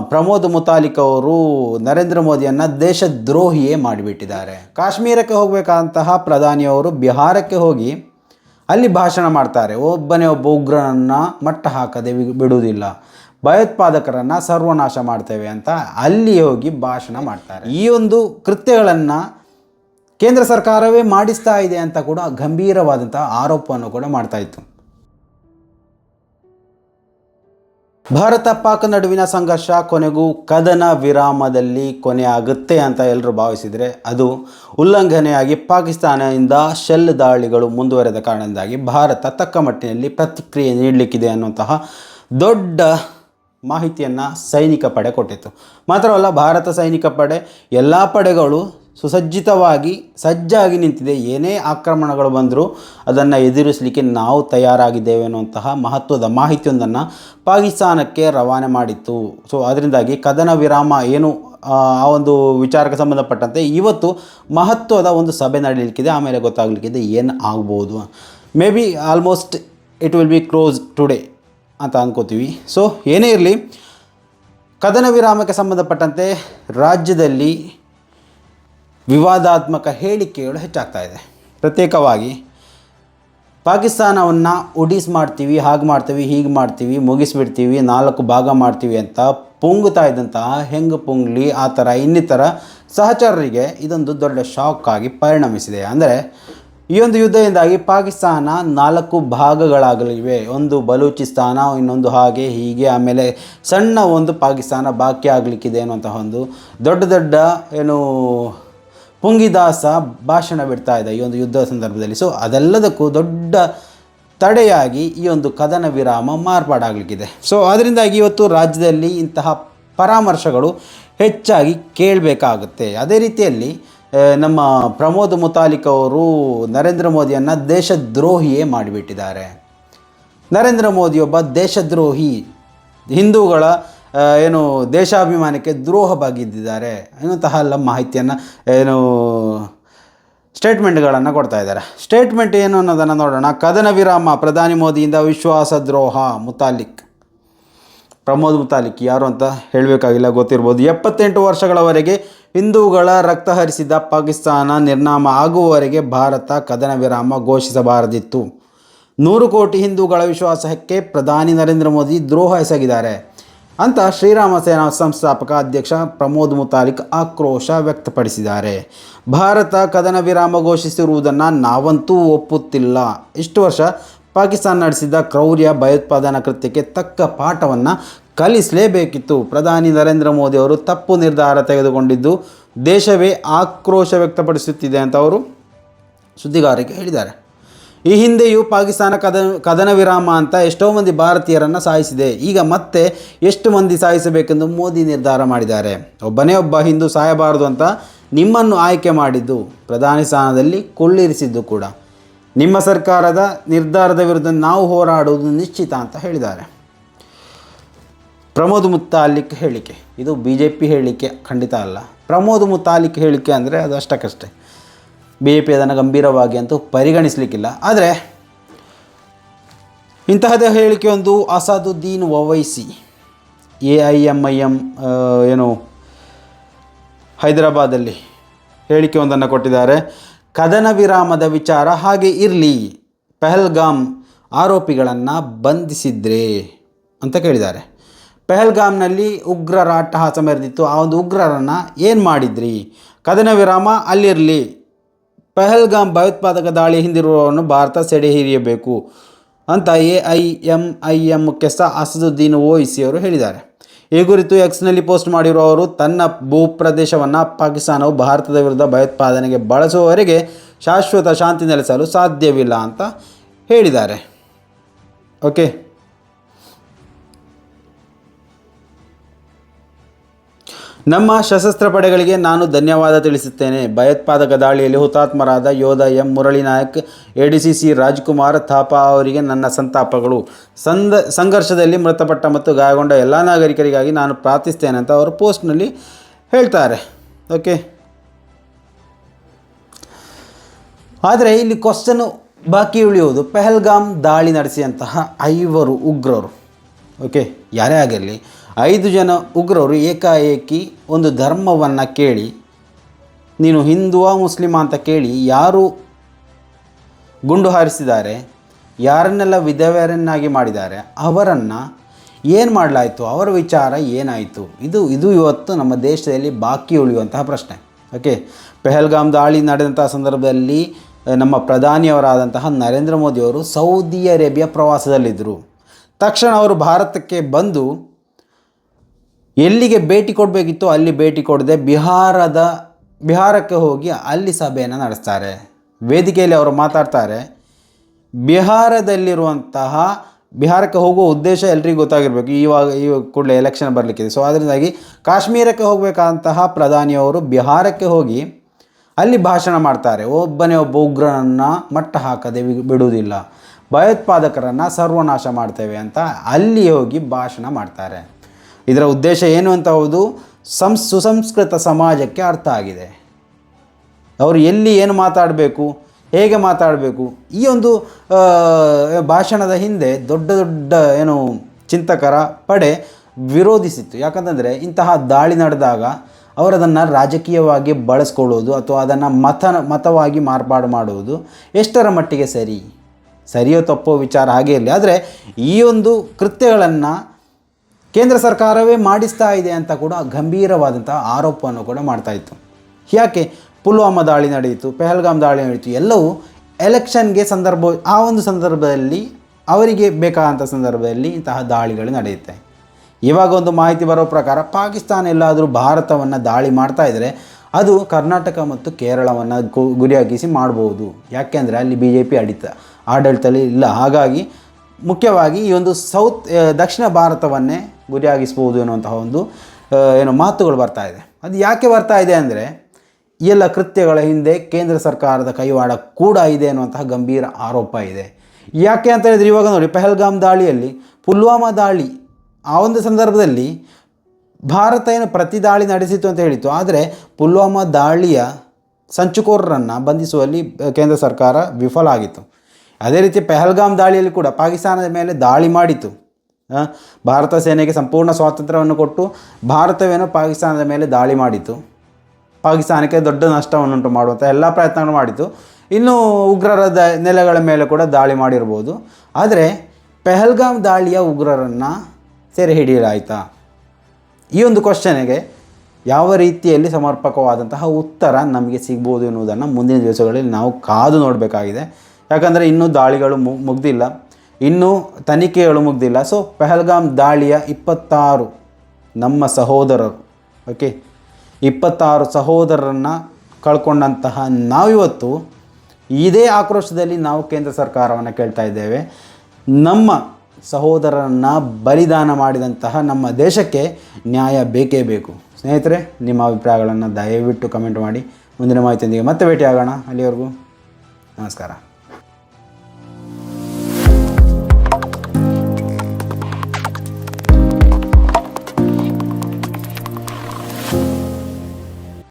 ಪ್ರಮೋದ್ ಮುತಾಲಿಕ್ ಅವರು ನರೇಂದ್ರ ಮೋದಿಯನ್ನು ದೇಶದ್ರೋಹಿಯೇ ಮಾಡಿಬಿಟ್ಟಿದ್ದಾರೆ. ಕಾಶ್ಮೀರಕ್ಕೆ ಹೋಗಬೇಕಾದಂತಹ ಪ್ರಧಾನಿಯವರು ಬಿಹಾರಕ್ಕೆ ಹೋಗಿ ಅಲ್ಲಿ ಭಾಷಣ ಮಾಡ್ತಾರೆ. ಒಬ್ಬನೇ ಒಬ್ಬ ಉಗ್ರನನ್ನು ಮಟ್ಟ ಹಾಕದೆ ಬಿಡುವುದಿಲ್ಲ. ಭಯೋತ್ಪಾದಕರನ್ನು ಸರ್ವನಾಶ ಮಾಡ್ತೇವೆ ಅಂತ ಅಲ್ಲಿ ಹೋಗಿ ಭಾಷಣ ಮಾಡ್ತಾರೆ. ಈ ಒಂದು ಕೃತ್ಯಗಳನ್ನು ಕೇಂದ್ರ ಸರ್ಕಾರವೇ ಮಾಡಿಸ್ತಾ ಇದೆ ಅಂತ ಕೂಡ ಗಂಭೀರವಾದಂತಹ ಆರೋಪವನ್ನು ಕೂಡ ಮಾಡ್ತಾ ಇತ್ತು. ಭಾರತ ಪಾಕ್ ನಡುವಿನ ಸಂಘರ್ಷ ಕೊನೆಗೂ ಕದನ ವಿರಾಮದಲ್ಲಿ ಕೊನೆ ಆಗುತ್ತೆ ಅಂತ ಎಲ್ಲರೂ ಭಾವಿಸಿದರೆ ಅದು ಉಲ್ಲಂಘನೆಯಾಗಿ ಪಾಕಿಸ್ತಾನದಿಂದ ಶೆಲ್ ದಾಳಿಗಳು ಮುಂದುವರೆದ ಕಾರಣದಿಂದಾಗಿ ಭಾರತ ತಕ್ಕ ಮಟ್ಟಿನಲ್ಲಿ ಪ್ರತಿಕ್ರಿಯೆ ನೀಡಲಿಕ್ಕಿದೆ ಅನ್ನುವಂತಹ ದೊಡ್ಡ ಮಾಹಿತಿಯನ್ನು ಸೈನಿಕ ಪಡೆ ಕೊಟ್ಟಿತ್ತು. ಮಾತ್ರವಲ್ಲ, ಭಾರತ ಸೈನಿಕ ಪಡೆ ಎಲ್ಲ ಪಡೆಗಳು ಸುಸಜ್ಜಿತವಾಗಿ, ಸಜ್ಜಾಗಿ ನಿಂತಿದೆ. ಏನೇ ಆಕ್ರಮಣಗಳು ಬಂದರೂ ಅದನ್ನು ಎದುರಿಸಲಿಕ್ಕೆ ನಾವು ತಯಾರಾಗಿದ್ದೇವೆ ಅನ್ನುವಂತಹ ಮಹತ್ವದ ಮಾಹಿತಿಯೊಂದನ್ನು ಪಾಕಿಸ್ತಾನಕ್ಕೆ ರವಾನೆ ಮಾಡಿತ್ತು. ಸೊ ಅದರಿಂದಾಗಿ ಕದನ ವಿರಾಮ ಏನು, ಆ ಒಂದು ವಿಚಾರಕ್ಕೆ ಸಂಬಂಧಪಟ್ಟಂತೆ ಇವತ್ತು ಮಹತ್ವದ ಒಂದು ಸಭೆ ನಡೀಲಿಕ್ಕಿದೆ. ಆಮೇಲೆ ಗೊತ್ತಾಗಲಿಕ್ಕಿದೆ ಏನು ಆಗ್ಬೋದು. May be almost it will be close today ಅಂತ ಅಂದ್ಕೋತೀವಿ ಸೊ ಏನೇ ಇರಲಿ, ಕದನ ವಿರಾಮಕ್ಕೆ ಸಂಬಂಧಪಟ್ಟಂತೆ ರಾಜ್ಯದಲ್ಲಿ ವಿವಾದಾತ್ಮಕ ಹೇಳಿಕೆಗಳು ಹೆಚ್ಚಾಗ್ತಾ ಇದೆ. ಪ್ರತ್ಯೇಕವಾಗಿ ಪಾಕಿಸ್ತಾನವನ್ನು ಒಡಿಸ್ ಮಾಡ್ತೀವಿ, ಹಾಗೆ ಮಾಡ್ತೀವಿ, ಹೀಗೆ ಮಾಡ್ತೀವಿ, ಮುಗಿಸ್ಬಿಡ್ತೀವಿ, ನಾಲ್ಕು ಭಾಗ ಮಾಡ್ತೀವಿ ಅಂತ ಪುಂಗುತ್ತಾ ಇದ್ದಂತಹ ಹೆಂಗೆ ಪುಂಗ್ಲಿ, ಆ ಥರ ಇನ್ನಿತರ ಸಹಚರರಿಗೆ ಇದೊಂದು ದೊಡ್ಡ ಶಾಕ್ ಆಗಿ ಪರಿಣಮಿಸಿದೆ. ಅಂದರೆ, ಈ ಒಂದು ಯುದ್ಧದಿಂದಾಗಿ ಪಾಕಿಸ್ತಾನ ನಾಲ್ಕು ಭಾಗಗಳಾಗಲಿವೆ. ಒಂದು ಬಲೂಚಿಸ್ತಾನ, ಇನ್ನೊಂದು ಹಾಗೆ ಹೀಗೆ, ಆಮೇಲೆ ಸಣ್ಣ ಒಂದು ಪಾಕಿಸ್ತಾನ ಬಾಕಿ ಆಗಲಿಕ್ಕಿದೆ ಅನ್ನುವಂತಹ ಒಂದು ದೊಡ್ಡ ದೊಡ್ಡ ಏನು ಪುಂಗಿದಾಸ ಭಾಷಣ ಬಿಡ್ತಾ ಇದೆ ಈ ಒಂದು ಯುದ್ಧ ಸಂದರ್ಭದಲ್ಲಿ. ಸೊ ಅದೆಲ್ಲದಕ್ಕೂ ದೊಡ್ಡ ತಡೆಯಾಗಿ ಈ ಒಂದು ಕದನ ವಿರಾಮ ಮಾರ್ಪಾಡಾಗಲಿಕ್ಕಿದೆ. ಸೊ ಅದರಿಂದಾಗಿ ಇವತ್ತು ರಾಜ್ಯದಲ್ಲಿ ಇಂತಹ ಪರಾಮರ್ಶಗಳು ಹೆಚ್ಚಾಗಿ ಕೇಳಬೇಕಾಗುತ್ತೆ. ಅದೇ ರೀತಿಯಲ್ಲಿ ನಮ್ಮ ಪ್ರಮೋದ್ ಮುತಾಲಿಕ್ ಅವರು ನರೇಂದ್ರ ಮೋದಿಯನ್ನು ದೇಶದ್ರೋಹಿಯೇ ಮಾಡಿಬಿಟ್ಟಿದ್ದಾರೆ. ನರೇಂದ್ರ ಮೋದಿಯೊಬ್ಬ ದೇಶದ್ರೋಹಿ ಹಿಂದೂಗಳ ಏನು ದೇಶಾಭಿಮಾನಕ್ಕೆ ದ್ರೋಹ ಬಾಗಿದ್ದಿದ್ದಾರೆ ಅನ್ನುವಂತಹ ಎಲ್ಲ ಮಾಹಿತಿಯನ್ನು, ಏನು, ಸ್ಟೇಟ್ಮೆಂಟ್ಗಳನ್ನು ಕೊಡ್ತಾ ಇದ್ದಾರೆ. ಸ್ಟೇಟ್ಮೆಂಟ್ ಏನು ಅನ್ನೋದನ್ನು ನೋಡೋಣ. ಕದನ ವಿರಾಮ, ಪ್ರಧಾನಿ ಮೋದಿಯಿಂದ ವಿಶ್ವಾಸ ದ್ರೋಹ, ಮುತಾಲಿಕ್. ಪ್ರಮೋದ್ ಮುತಾಲಿಕ್ ಯಾರು ಅಂತ ಹೇಳಬೇಕಾಗಿಲ್ಲ, ಗೊತ್ತಿರ್ಬೋದು. ಎಪ್ಪತ್ತೆಂಟು ವರ್ಷಗಳವರೆಗೆ ಹಿಂದೂಗಳ ರಕ್ತ ಹರಿಸಿದ ಪಾಕಿಸ್ತಾನ ನಿರ್ನಾಮ ಆಗುವವರೆಗೆ ಭಾರತ ಕದನ ವಿರಾಮ ಘೋಷಿಸಬಾರದಿತ್ತು. ನೂರು ಕೋಟಿ ಹಿಂದೂಗಳ ವಿಶ್ವಾಸಕ್ಕೆ ಪ್ರಧಾನಿ ನರೇಂದ್ರ ಮೋದಿ ದ್ರೋಹ ಎಸಗಿದ್ದಾರೆ. ಅಂತ ಶ್ರೀರಾಮ ಸೇನಾ ಸಂಸ್ಥಾಪಕ ಅಧ್ಯಕ್ಷ ಪ್ರಮೋದ್ ಮುತಾಲಿಕ್ ಆಕ್ರೋಶ ವ್ಯಕ್ತಪಡಿಸಿದ್ದಾರೆ. ಭಾರತ ಕದನ ವಿರಾಮ ಘೋಷಿಸಿರುವುದನ್ನು ನಾವಂತೂ ಒಪ್ಪುತ್ತಿಲ್ಲ. ಇಷ್ಟು ವರ್ಷ ಪಾಕಿಸ್ತಾನ ನಡೆಸಿದ ಕ್ರೌರ್ಯ ಭಯೋತ್ಪಾದನಾ ಕೃತ್ಯಕ್ಕೆ ತಕ್ಕ ಪಾಠವನ್ನು ಕಲಿಸಲೇಬೇಕಿತ್ತು. ಪ್ರಧಾನಿ ನರೇಂದ್ರ ಮೋದಿ ಅವರು ತಪ್ಪು ನಿರ್ಧಾರ ತೆಗೆದುಕೊಂಡಿದ್ದು ದೇಶವೇ ಆಕ್ರೋಶ ವ್ಯಕ್ತಪಡಿಸುತ್ತಿದೆ ಅಂತ ಅವರು ಸುದ್ದಿಗಾರರಿಗೆ ಹೇಳಿದ್ದಾರೆ. ಈ ಹಿಂದೆಯೂ ಪಾಕಿಸ್ತಾನ ಕದ, ಕದನ ವಿರಾಮ ಅಂತ ಎಷ್ಟೋ ಮಂದಿ ಭಾರತೀಯರನ್ನು ಸಾಯಿಸಿದೆ. ಈಗ ಮತ್ತೆ ಎಷ್ಟು ಮಂದಿ ಸಾಯಿಸಬೇಕೆಂದು ಮೋದಿ ನಿರ್ಧಾರ ಮಾಡಿದ್ದಾರೆ. ಒಬ್ಬನೇ ಒಬ್ಬ ಹಿಂದೂ ಸಾಯಬಾರದು ಅಂತ ನಿಮ್ಮನ್ನು ಆಯ್ಕೆ ಮಾಡಿದ್ದು ಪ್ರಧಾನಿ ಸ್ಥಾನದಲ್ಲಿ ಕೊಳ್ಳಿರಿಸಿದ್ದು ಕೂಡ. ನಿಮ್ಮ ಸರ್ಕಾರದ ನಿರ್ಧಾರದ ವಿರುದ್ಧ ನಾವು ಹೋರಾಡುವುದು ನಿಶ್ಚಿತ ಅಂತ ಹೇಳಿದ್ದಾರೆ. ಪ್ರಮೋದ್ ಮುತ್ತಾಲಿಕ್ ಹೇಳಿಕೆ. ಇದು ಬಿ ಜೆ ಪಿ ಹೇಳಿಕೆ, ಖಂಡಿತ ಅಲ್ಲ. ಪ್ರಮೋದ್ ಮುತ್ತಾಲಿಕ್ ಹೇಳಿಕೆ ಅಂದರೆ ಅದು ಅಷ್ಟಕ್ಕಷ್ಟೇ. ಬಿ ಎ ಪಿ ಅದನ್ನು ಗಂಭೀರವಾಗಿ ಅಂತೂ ಪರಿಗಣಿಸಲಿಕ್ಕಿಲ್ಲ. ಆದರೆ ಇಂತಹದೇ ಹೇಳಿಕೆ ಒಂದು Asaduddin Owaisi A I M I M ಏನು, ಹೈದರಾಬಾದಲ್ಲಿ ಹೇಳಿಕೆ ಒಂದನ್ನು ಕೊಟ್ಟಿದ್ದಾರೆ. ಕದನ ವಿರಾಮದ ವಿಚಾರ ಹಾಗೆ ಇರಲಿ, ಪೆಹಲ್ಗಾಮ್ ಆರೋಪಿಗಳನ್ನು ಬಂಧಿಸಿದ್ರೆ ಅಂತ ಕೇಳಿದ್ದಾರೆ. ಪೆಹಲ್ಗಾಮ್ನಲ್ಲಿ ಉಗ್ರರ ಅಟ್ಟಹಾಸ ಮೆರೆದಿತ್ತು ಆ ಒಂದು ಉಗ್ರರನ್ನು ಏನು ಮಾಡಿದ್ರಿ? ಕದನ ವಿರಾಮ ಅಲ್ಲಿರಲಿ. ಪೆಹಲ್ಗಾಮ್ ಭಯೋತ್ಪಾದಕ ದಾಳಿ ಹಿಂದಿರುವವರನ್ನು ಭಾರತ ಸೆಡೆ ಹಿರಿಯಬೇಕು ಅಂತ A I M I M ಮುಖ್ಯಸ್ಥ ಅಸದುದ್ದೀನ್ ಓಯಿಸಿ ಅವರು ಹೇಳಿದ್ದಾರೆ. ಈ ಕುರಿತು ಎಕ್ಸ್ನಲ್ಲಿ ಪೋಸ್ಟ್ ಮಾಡಿರುವ ಅವರು ತನ್ನ ಭೂಪ್ರದೇಶವನ್ನು ಪಾಕಿಸ್ತಾನವು ಭಾರತದ ವಿರುದ್ಧ ಭಯೋತ್ಪಾದನೆಗೆ ಬಳಸುವವರೆಗೆ ಶಾಶ್ವತ ಶಾಂತಿ ನೆಲೆಸಲು ಸಾಧ್ಯವಿಲ್ಲ ಅಂತ ಹೇಳಿದ್ದಾರೆ. ಓಕೆ. ನಮ್ಮ ಸಶಸ್ತ್ರ ಪಡೆಗಳಿಗೆ ನಾನು ಧನ್ಯವಾದ ತಿಳಿಸುತ್ತೇನೆ. ಭಯೋತ್ಪಾದಕ ದಾಳಿಯಲ್ಲಿ ಹುತಾತ್ಮರಾದ ಯೋಧ M. Murali Nayak, A D C C Rajkumar Thapa ಅವರಿಗೆ ನನ್ನ ಸಂತಾಪಗಳು. ಸಂದ, ಸಂಘರ್ಷದಲ್ಲಿ ಮೃತಪಟ್ಟ ಮತ್ತು ಗಾಯಗೊಂಡ ಎಲ್ಲ ನಾಗರಿಕರಿಗಾಗಿ ನಾನು ಪ್ರಾರ್ಥಿಸ್ತೇನೆ ಅಂತ ಅವರು ಪೋಸ್ಟ್ನಲ್ಲಿ ಹೇಳ್ತಾರೆ. ಓಕೆ? ಆದರೆ ಇಲ್ಲಿ ಕ್ವಶನು ಬಾಕಿ ಉಳಿಯುವುದು. ಪೆಹಲ್ಗಾಮ್ ದಾಳಿ ನಡೆಸಿದಂತಹ ಐವರು ಉಗ್ರರು. ಓಕೆ? ಯಾರೇ ಆಗಿರಲಿ ಐದು ಜನ ಉಗ್ರರು ಏಕಾಏಕಿ ಒಂದು ಧರ್ಮವನ್ನು ಕೇಳಿ, ನೀನು ಹಿಂದುವಾ ಮುಸ್ಲಿಮ ಅಂತ ಕೇಳಿ ಯಾರು ಗುಂಡು ಹಾರಿಸಿದ್ದಾರೆ, ಯಾರನ್ನೆಲ್ಲ ವಿಧವೆಯರನ್ನಾಗಿ ಮಾಡಿದ್ದಾರೆ, ಅವರನ್ನು ಏನು ಮಾಡಲಾಯಿತು, ಅವರ ವಿಚಾರ ಏನಾಯಿತು? ಇದು ಇದು ಇವತ್ತು ನಮ್ಮ ದೇಶದಲ್ಲಿ ಬಾಕಿ ಉಳಿಯುವಂತಹ ಪ್ರಶ್ನೆ. ಓಕೆ? ಪೆಹಲ್ಗಾಮ್ ದಾಳಿ ನಡೆದಂತಹ ಸಂದರ್ಭದಲ್ಲಿ ನಮ್ಮ ಪ್ರಧಾನಿಯವರಾದಂತಹ ನರೇಂದ್ರ ಮೋದಿಯವರು ಸೌದಿ ಅರೇಬಿಯಾ ಪ್ರವಾಸದಲ್ಲಿದ್ದರು. ತಕ್ಷಣ ಅವರು ಭಾರತಕ್ಕೆ ಬಂದು ಎಲ್ಲಿಗೆ ಭೇಟಿ ಕೊಡಬೇಕಿತ್ತು ಅಲ್ಲಿ ಭೇಟಿ ಕೊಡದೆ ಬಿಹಾರದ, ಬಿಹಾರಕ್ಕೆ ಹೋಗಿ ಅಲ್ಲಿ ಸಭೆಯನ್ನು ನಡೆಸ್ತಾರೆ. ವೇದಿಕೆಯಲ್ಲಿ ಅವರು ಮಾತಾಡ್ತಾರೆ, ಬಿಹಾರದಲ್ಲಿರುವಂತಹ, ಬಿಹಾರಕ್ಕೆ ಹೋಗುವ ಉದ್ದೇಶ ಎಲ್ರಿಗೂ ಗೊತ್ತಾಗಿರಬೇಕು. ಇವಾಗ ಇವಾಗ ಕೂಡಲೇ ಎಲೆಕ್ಷನ್ ಬರಲಿಕ್ಕಿದೆ. ಸೊ ಅದರಿಂದಾಗಿ ಕಾಶ್ಮೀರಕ್ಕೆ ಹೋಗಬೇಕಾದಂತಹ ಪ್ರಧಾನಿಯವರು ಬಿಹಾರಕ್ಕೆ ಹೋಗಿ ಅಲ್ಲಿ ಭಾಷಣ ಮಾಡ್ತಾರೆ. ಒಬ್ಬನೇ ಒಬ್ಬ ಉಗ್ರನನ್ನು ಮಟ್ಟ ಹಾಕದೆ ಬಿಡುವುದಿಲ್ಲ. ಭಯೋತ್ಪಾದಕರನ್ನು ಸರ್ವನಾಶ ಮಾಡ್ತೇವೆ ಅಂತ ಅಲ್ಲಿ ಹೋಗಿ ಭಾಷಣ ಮಾಡ್ತಾರೆ. ಇದರ ಉದ್ದೇಶ ಏನು ಅಂತ ಹೌದು, ಸಂಸ್, ಸುಸಂಸ್ಕೃತ ಸಮಾಜಕ್ಕೆ ಅರ್ಥ ಆಗಿದೆ. ಅವರು ಎಲ್ಲಿ ಏನು ಮಾತಾಡಬೇಕು, ಹೇಗೆ ಮಾತಾಡಬೇಕು, ಈ ಒಂದು ಭಾಷಣದ ಹಿಂದೆ ದೊಡ್ಡ ದೊಡ್ಡ ಏನು ಚಿಂತಕರ ಪಡೆ ವಿರೋಧಿಸಿತ್ತು. ಯಾಕಂತಂದರೆ ಇಂತಹ ದಾಳಿ ನಡೆದಾಗ ಅವರದನ್ನು ರಾಜಕೀಯವಾಗಿ ಬಳಸ್ಕೊಳ್ಳೋದು ಅಥವಾ ಅದನ್ನು ಮತ, ಮತವಾಗಿ ಮಾರ್ಪಾಡು ಮಾಡುವುದು ಎಷ್ಟರ ಮಟ್ಟಿಗೆ ಸರಿ? ಸರಿಯೋ ತಪ್ಪೋ ವಿಚಾರ ಹಾಗೆ ಇರಲಿ ಆದರೆ ಈ ಒಂದು ಕೃತ್ಯಗಳನ್ನು ಕೇಂದ್ರ ಸರ್ಕಾರವೇ ಮಾಡಿಸ್ತಾ ಇದೆ ಅಂತ ಕೂಡ ಗಂಭೀರವಾದಂತಹ ಆರೋಪವನ್ನು ಕೂಡ ಮಾಡ್ತಾ ಇತ್ತು. ಯಾಕೆ? ಪುಲ್ವಾಮಾ ದಾಳಿ ನಡೆಯಿತು, ಪೆಹಲ್ಗಾಮ್ ದಾಳಿ ನಡೆಯಿತು, ಎಲ್ಲವೂ ಎಲೆಕ್ಷನ್ಗೆ ಸಂದರ್ಭ, ಆ ಒಂದು ಸಂದರ್ಭದಲ್ಲಿ ಅವರಿಗೆ ಬೇಕಾದಂಥ ಸಂದರ್ಭದಲ್ಲಿ ಇಂತಹ ದಾಳಿಗಳು ನಡೆಯುತ್ತೆ. ಇವಾಗ ಒಂದು ಮಾಹಿತಿ ಬರೋ ಪ್ರಕಾರ ಪಾಕಿಸ್ತಾನ ಎಲ್ಲಾದರೂ ಭಾರತವನ್ನು ದಾಳಿ ಮಾಡ್ತಾ ಇದ್ದರೆ ಅದು ಕರ್ನಾಟಕ ಮತ್ತು ಕೇರಳವನ್ನು ಗುರಿಯಾಗಿಸಿ ಮಾಡ್ಬೋದು. ಯಾಕೆಂದರೆ ಅಲ್ಲಿ ಬಿ ಜೆ ಪಿ ಆಡಿತ ಆಡಳಿತದಲ್ಲಿ ಇಲ್ಲ. ಹಾಗಾಗಿ ಮುಖ್ಯವಾಗಿ ಈ ಒಂದು ಸೌತ್ ದಕ್ಷಿಣ ಭಾರತವನ್ನೇ ಗುರಿಯಾಗಿಸ್ಬೋದು ಎನ್ನುವಂತಹ ಒಂದು ಏನು ಮಾತುಗಳು ಬರ್ತಾ ಇದೆ. ಅದು ಯಾಕೆ ಬರ್ತಾ ಇದೆ ಅಂದರೆ ಎಲ್ಲ ಕೃತ್ಯಗಳ ಹಿಂದೆ ಕೇಂದ್ರ ಸರ್ಕಾರದ ಕೈವಾಡ ಕೂಡ ಇದೆ ಅನ್ನುವಂತಹ ಗಂಭೀರ ಆರೋಪ ಇದೆ. ಯಾಕೆ ಅಂತ ಹೇಳಿದ್ರೆ ಇವಾಗ ನೋಡಿ, ಪೆಹಲ್ಗಾಮ್ ದಾಳಿಯಲ್ಲಿ, ಪುಲ್ವಾಮಾ ದಾಳಿ, ಆ ಒಂದು ಸಂದರ್ಭದಲ್ಲಿ ಭಾರತ ಏನು ಪ್ರತಿ ದಾಳಿ ನಡೆಸಿತು ಅಂತ ಹೇಳಿತ್ತು. ಆದರೆ ಪುಲ್ವಾಮಾ ದಾಳಿಯ ಸಂಚುಕೋರರನ್ನು ಬಂಧಿಸುವಲ್ಲಿ ಕೇಂದ್ರ ಸರ್ಕಾರ ವಿಫಲ ಆಗಿತ್ತು. ಅದೇ ರೀತಿ ಪೆಹಲ್ಗಾಮ್ ದಾಳಿಯಲ್ಲಿ ಕೂಡ ಪಾಕಿಸ್ತಾನದ ಮೇಲೆ ದಾಳಿ ಮಾಡಿತು. ಭಾರತ ಸೇನೆಗೆ ಸಂಪೂರ್ಣ ಸ್ವಾತಂತ್ರ್ಯವನ್ನು ಕೊಟ್ಟು ಭಾರತವೇನೋ ಪಾಕಿಸ್ತಾನದ ಮೇಲೆ ದಾಳಿ ಮಾಡಿತು. ಪಾಕಿಸ್ತಾನಕ್ಕೆ ದೊಡ್ಡ ನಷ್ಟವನ್ನುಂಟು ಮಾಡುವಂಥ ಎಲ್ಲ ಪ್ರಯತ್ನಗಳು ಮಾಡಿತು. ಇನ್ನು ಉಗ್ರರ ದ ನೆಲೆಗಳ ಮೇಲೆ ಕೂಡ ದಾಳಿ ಮಾಡಿರ್ಬೋದು. ಆದರೆ ಪೆಹಲ್ಗಾಮ್ ದಾಳಿಯ ಉಗ್ರರನ್ನು ಸೆರೆ ಹಿಡಿಯಲಾಯಿತಾ? ಈ ಒಂದು ಕ್ವಶನಿಗೆ ಯಾವ ರೀತಿಯಲ್ಲಿ ಸಮರ್ಪಕವಾದಂತಹ ಉತ್ತರ ನಮಗೆ ಸಿಗ್ಬೋದು ಎನ್ನುವುದನ್ನು ಮುಂದಿನ ದಿವಸಗಳಲ್ಲಿ ನಾವು ಕಾದು ನೋಡಬೇಕಾಗಿದೆ. ಯಾಕಂದರೆ ಇನ್ನೂ ದಾಳಿಗಳು ಮುಗ್ದಿಲ್ಲ. ಇನ್ನೂ ತನಿಖೆಗಳು ಮುಗ್ದಿಲ್ಲ. ಸೊ ಪೆಹಲ್ಗಾಮ್ ದಾಳಿಯ ಇಪ್ಪತ್ತಾರು ನಮ್ಮ ಸಹೋದರರು ಓಕೆ ಇಪ್ಪತ್ತಾರು ಸಹೋದರರನ್ನು ಕಳ್ಕೊಂಡಂತಹ ನಾವಿವತ್ತು ಇದೇ ಆಕ್ರೋಶದಲ್ಲಿ ನಾವು ಕೇಂದ್ರ ಸರ್ಕಾರವನ್ನು ಕೇಳ್ತಾ ಇದ್ದೇವೆ. ನಮ್ಮ ಸಹೋದರರನ್ನು ಬಲಿದಾನ ಮಾಡಿದಂತಹ ನಮ್ಮ ದೇಶಕ್ಕೆ ನ್ಯಾಯ ಬೇಕೇ ಬೇಕು. ಸ್ನೇಹಿತರೆ, ನಿಮ್ಮ ಅಭಿಪ್ರಾಯಗಳನ್ನು ದಯವಿಟ್ಟು ಕಮೆಂಟ್ ಮಾಡಿ. ಮುಂದಿನ ಮಾಹಿತಿಯೊಂದಿಗೆ ಮತ್ತೆ ಭೇಟಿಯಾಗೋಣ. ಅಲ್ಲಿವರೆಗೂ ನಮಸ್ಕಾರ.